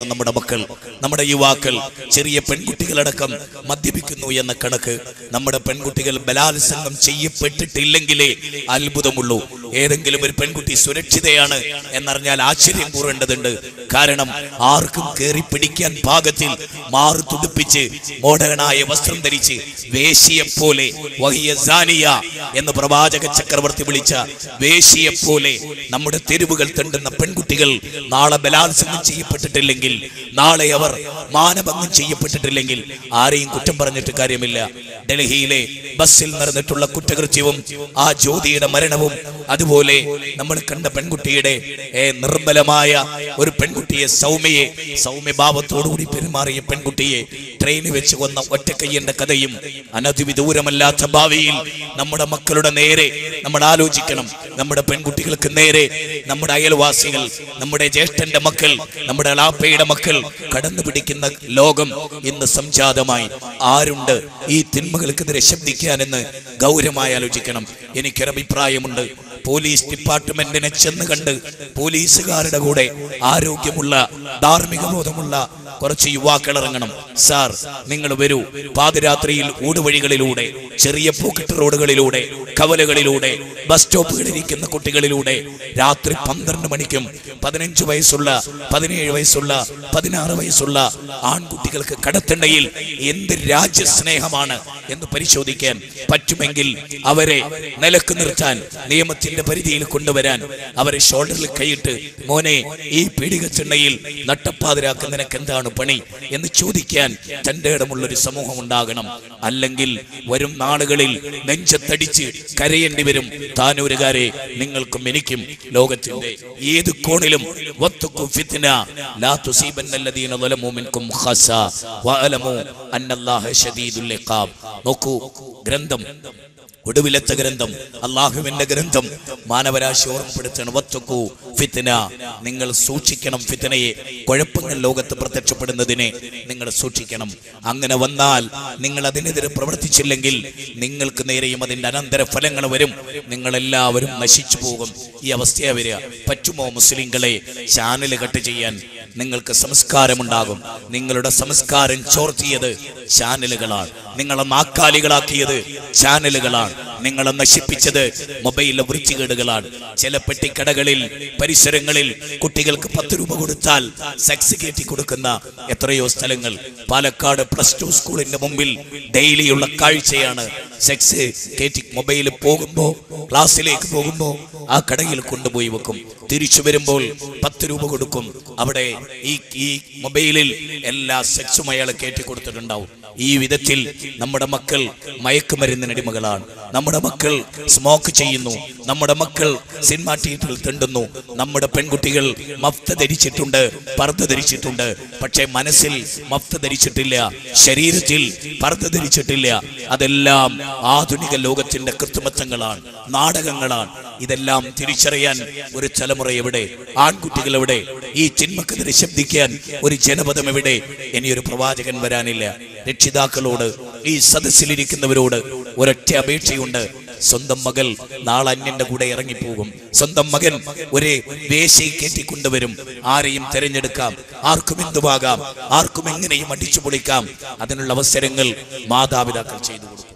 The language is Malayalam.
നമ്മുടെ മക്കൾ നമ്മുടെ യുവാക്കൾ ചെറിയ പെൺകുട്ടികളടക്കം മദ്യപിക്കുന്നു എന്ന കണക്ക് നമ്മുടെ പെൺകുട്ടികൾ ബലാത്സംഗം ചെയ്യപ്പെട്ടിട്ടില്ലെങ്കിലേ അത്ഭുതമുള്ളൂ. ഏതെങ്കിലും ഒരു പെൺകുട്ടി സുരക്ഷിതയാണ് എന്നറിഞ്ഞാൽ ആശ്ചര്യം കൂറേണ്ടതുണ്ട്. കാരണം ആർക്കും കയറി പിടിക്കാൻ പാകത്തിൽ മാറു തുടുപ്പിച്ച് മോഡേണായ വസ്ത്രം ധരിച്ച് വഹിയ സാനിയ എന്ന് പ്രവാചക ചക്രവർത്തി വിളിച്ച വേശിയെ പോലെ നമ്മുടെ തെരുവുകൾ തണ്ടുന്ന പെൺകുട്ടികൾ നാളെ ബലാത്സംഗം ചെയ്യപ്പെട്ടിട്ടില്ലെങ്കിൽ നാളെ അവർ മാനഭംഗം ചെയ്യപ്പെട്ടിട്ടില്ലെങ്കിൽ ആരെയും കുറ്റം പറഞ്ഞിട്ട് കാര്യമില്ല. ഡൽഹിയിലെ ബസ്സിൽ നടന്നിട്ടുള്ള കുറ്റകൃത്യവും ആ ജ്യോതിയുടെ മരണവും അതുപോലെ നമ്മൾ കണ്ട പെൺകുട്ടിയുടെ നിർമ്മലമായ ഒരു പെൺകുട്ടിയെ സൗമ്യയെ സൗമ്യഭാവത്തോടുകൂടി പെരുമാറിയ പെൺകുട്ടിയെ ട്രെയിനിൽ വെച്ച് കൊന്ന ഒറ്റക്കയ്യന്റെ കഥയും അനധിവിദൂരമല്ലാത്ത ഭാവിയിൽ നമ്മുടെ മക്കളുടെ നേരെ നമ്മൾ ആലോചിക്കണം. നമ്മുടെ പെൺകുട്ടികൾക്ക് നേരെ നമ്മുടെ അയൽവാസികൾ നമ്മുടെ ജ്യേഷ്ഠന്റെ മക്കൾ നമ്മുടെ ലാപ്പയുടെ മക്കൾ കടന്നു പിടിക്കുന്ന ലോകം ഇന്ന് സംജാതമായി. ആരുണ്ട് ഈ തിന്മകൾക്കെതിരെ ശബ്ദിക്കാനെന്ന് ഗൗരവമായി ആലോചിക്കണം. എനിക്കൊരഭിപ്രായമുണ്ട്. പോലീസ് ഡിപ്പാർട്ട്മെന്റിനെ ചെന്ന് കണ്ട് പോലീസുകാരുടെ കൂടെ ആരോഗ്യമുള്ള ധാർമ്മിക ബോധമുള്ള കുറച്ച് യുവാക്കൾ ഇറങ്ങണം. സാർ നിങ്ങൾ വരൂ. പാതിരാത്രിയിൽ ഊടുവഴികളിലൂടെ ചെറിയ പോക്കറ്റ് റോഡുകളിലൂടെ കവലകളിലൂടെ ബസ് സ്റ്റോപ്പുകളിൽ ഇരിക്കുന്ന കുട്ടികളിലൂടെ രാത്രി പന്ത്രണ്ട് മണിക്കും പതിനഞ്ച് വയസ്സുള്ള പതിനേഴ് വയസ്സുള്ള പതിനാറ് വയസ്സുള്ള ആൺകുട്ടികൾക്ക് കടത്തണ്ടയിൽ എന്ത് രാജ്യസ്നേഹമാണ് എന്ന് പരിശോധിക്കാൻ പറ്റുമെങ്കിൽ അവരെ നിലയ്ക്ക് നിർത്താൻ നിയമത്തിന്റെ പരിധിയിൽ കൊണ്ടുവരാൻ അവരെ ഷോൾഡറിൽ കൈയിട്ട് മോനെ ഈ പീഡിക ചെണ്ണയിൽ നിനക്ക് എന്താണ് പണി എന്ന് ചോദിക്കാൻ തന്റെ ഇടമുള്ള ഒരു സമൂഹം ഉണ്ടാകണം. അല്ലെങ്കിൽ വരും നാളുകളിൽ നെഞ്ചത്തടിച്ച് കരയേണ്ടി വരും താനൂരുകാരെ നിങ്ങൾക്കും എനിക്കും ലോകത്തിന്റെ ഏത് കോണിലും. നോക്കൂ ഗ്രന്ഥം ഒടുവിലത്തെ ഗ്രന്ഥം അള്ളാഹുവിന്റെ ഗ്രന്ഥം. മാനവരാശി ഓർമ്മപ്പെടുത്തണം. വത്തുക്കു ഫിത്തിന നിങ്ങൾ സൂക്ഷിക്കണം ഫിത്തനയെ കുഴപ്പങ്ങൾ ലോകത്ത് പ്രത്യക്ഷപ്പെടുന്നതിനെ നിങ്ങൾ സൂക്ഷിക്കണം. അങ്ങനെ വന്നാൽ നിങ്ങൾ അതിനെതിരെ പ്രവർത്തിച്ചില്ലെങ്കിൽ നിങ്ങൾക്ക് നേരെയും അതിന്റെ അനന്തര ഫലങ്ങൾ വരും. നിങ്ങളെല്ലാവരും നശിച്ചു പോകും. ഈ അവസ്ഥയാ വരിക. പറ്റുമോ മുസ്ലിങ്ങളെ? ചാനൽ കട്ട് ചെയ്യാൻ നിങ്ങൾക്ക് സംസ്കാരമുണ്ടാകും. നിങ്ങളുടെ സംസ്കാരം ചോർത്തിയത് ചാനലുകളാണ്. നിങ്ങളെ നാക്കാലികളാക്കിയത് ചാനലുകളാണ്. നിങ്ങളെ നശിപ്പിച്ചത് മൊബൈലിലെ വൃത്തികേടുകളാണ്. ചില പെട്ടിക്കടകളിൽ പരിസരങ്ങളിൽ കുട്ടികൾക്ക് പത്ത് രൂപ കൊടുത്താൽ സെക്സ് കയറ്റി കൊടുക്കുന്ന എത്രയോ സ്ഥലങ്ങൾ. പാലക്കാട് പ്ലസ് ടു സ്കൂളിന്റെ മുമ്പിൽ ഡെയിലിയുള്ള കാഴ്ചയാണ് സെക്സ് കയറ്റി മൊബൈൽ പോകുമ്പോ ക്ലാസ്സിലേക്ക് പോകുമ്പോ ആ കടയിൽ കൊണ്ടുപോയി വെക്കും. തിരിച്ചു വരുമ്പോൾ പത്ത് രൂപ കൊടുക്കും. അവിടെ ഈ ഈ മൊബൈലിൽ എല്ലാ സെക്സും അയാൾ കയറ്റി കൊടുത്തിട്ടുണ്ടാവും. ഈ വിധത്തിൽ നമ്മുടെ മക്കൾ മയക്കുമരുന്നിനടിമകളാണ് നമ്മുടെ മക്കൾ സ്മോക്ക് ചെയ്യുന്നു. നമ്മുടെ മക്കൾ സിനിമ തിയേറ്ററിൽ തിണ്ടുന്നു. നമ്മുടെ പെൺകുട്ടികൾ മഫ്ത ധരിച്ചിട്ടുണ്ട് പർദ്ദ ധരിച്ചിട്ടുണ്ട്. പക്ഷെ മനസ്സിൽ മഫ്ത ധരിച്ചിട്ടില്ല ശരീരത്തിൽ പർദ്ദ ധരിച്ചിട്ടില്ല. അതെല്ലാം ആധുനിക ലോകത്തിന്റെ കൃത്രിമത്വങ്ങളാണ് നാടകങ്ങളാണ്. ഇതെല്ലാം തിരിച്ചറിയാൻ ഒരു തലമുറ എവിടെ ആൺകുട്ടികൾ എവിടെ ഈ ചിന്മക്കെതിരെ ശബ്ദിക്കാൻ ഒരു ജനപദം എവിടെ? ഇനിയൊരു പ്രവാചകൻ വരാനില്ല. രക്ഷിതാക്കളോട് ഈ സദസ്സിലിരിക്കുന്നവരോട് ഒരൊറ്റ അപേക്ഷയുണ്ട്. സ്വന്തം മകൾ നാളെ അന്യന്റെ കൂടെ ഇറങ്ങിപ്പോകും. സ്വന്തം മകൻ ഒരേ വേശയെ കയറ്റിക്കൊണ്ടുവരും. ആരെയും തെരഞ്ഞെടുക്കാം. ആർക്കും എന്തുവാകാം? ആർക്കും എങ്ങനെയും അടിച്ചു പൊളിക്കാം അതിനുള്ള അവസരങ്ങൾ മാതാപിതാക്കൾ ചെയ്തു